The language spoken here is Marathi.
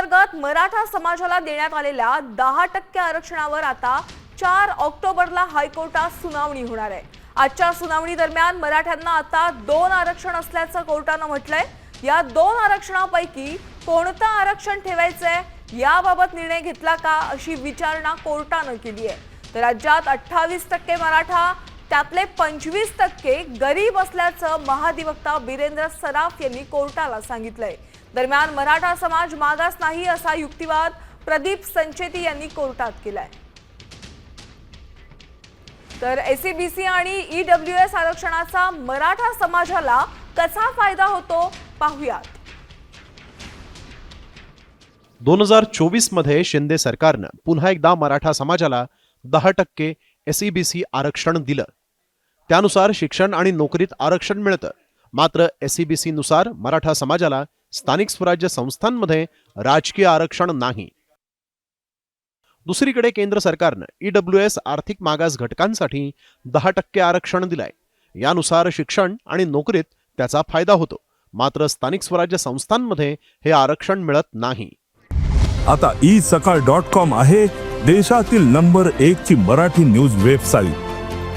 अंतर्गत मराठा समाजाला देण्यात आलेल्या दहा टक्के आरक्षणावर आता चार ऑक्टोबरला हायकोर्टात सुनावणी होणार आहे. आजच्या सुनावणी दरम्यान मराठ्यांना आता दोन आरक्षण असल्याचं कोर्टानं म्हटलंय. या दोन आरक्षणापैकी कोणतं आरक्षण ठेवायचंय याबाबत निर्णय घेतला का अशी विचारणा कोर्टानं केली आहे. तर राज्यात अठ्ठावीस टक्के मराठा त्यातले पंचवीस टक्के गरीब असल्याचं महाधिवक्ता बिरेंद्र सराफ यांनी कोर्टाला सांगितलंय. दरम्यान मराठा समाज मागास नाही असा युक्तिवाद प्रदीप संचेती यांनी कोर्टात केलाय. तर एसीबीसी आणि ईडब्ल्यू एस आरक्षणाचा मराठा समाजाला कसा फायदा होतो पाहुयात. दोन हजार चोवीसमध्ये शिंदे सरकारनं पुन्हा एकदा मराठा समाजाला दहा टक्के एसईबीसी आरक्षण दिलं. त्यानुसार शिक्षण आणि नोकरीत आरक्षण मिळतं. मात्र एसईबीसीनुसार मराठा समाजाला स्थानिक स्वराज्य संस्थांमध्ये राजकीय आरक्षण नाही. दुसरीकडे केंद्र सरकारनं ईडब्ल्यू एस आर्थिक मागास घटकांसाठी दहा टक्के आरक्षण दिलंय. यानुसार शिक्षण आणि नोकरीत त्याचा फायदा होतो. मात्र स्थानिक स्वराज्य संस्थांमध्ये हे आरक्षण मिळत नाही. आता ई सकाळ डॉट कॉम आहे देशातील नंबर एक ची मराठी न्यूज वेबसाईट.